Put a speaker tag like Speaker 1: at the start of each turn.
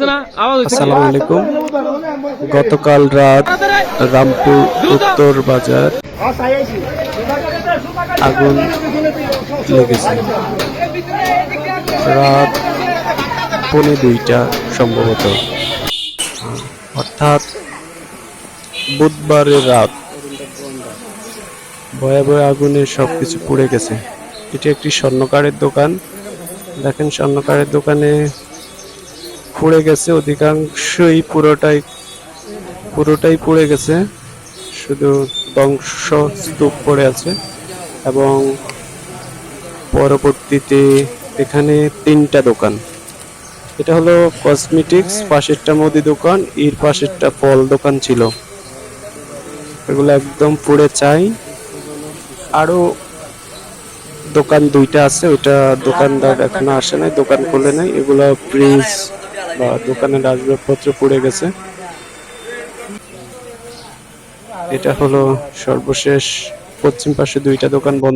Speaker 1: আসসালামু আলাইকুম। গতকাল রাত রামপুর উত্তর বাজার আগুন লেগেছে। রাত পৌনে দুইটা সম্ভবত। অর্থাৎ বুধবারের রাত ভয়াবহ আগুনে সবকিছু পুড়ে গেছে। এটি একটি স্বর্ণকারের দোকান। দেখেন স্বর্ণকারের দোকানে পুড়ে গেছে, অধিকাংশই পুরোটাই পুরোটাই পুড়ে গেছে। শুধু ধ্বংস স্তূপ পড়ে আছে এবং পরবর্তীতে এখানে তিনটা দোকান। এটা হলো কসমেটিক্স পাশেরটা মুদি দোকান, এর পাশেরটা ফল দোকান ছিল। এগুলো একদম পুড়ে চাই। আরও দোকান দুইটা আছে, ওইটা দোকানদার এখনও আসে নাই, দোকান খুলে নাই। এগুলো ফ্রিজ বা দোকানের আসবাবপত্র পুড়ে গেছে। এটা হলো সর্বশেষ পশ্চিম পাশে দুইটা দোকান বন্ধ।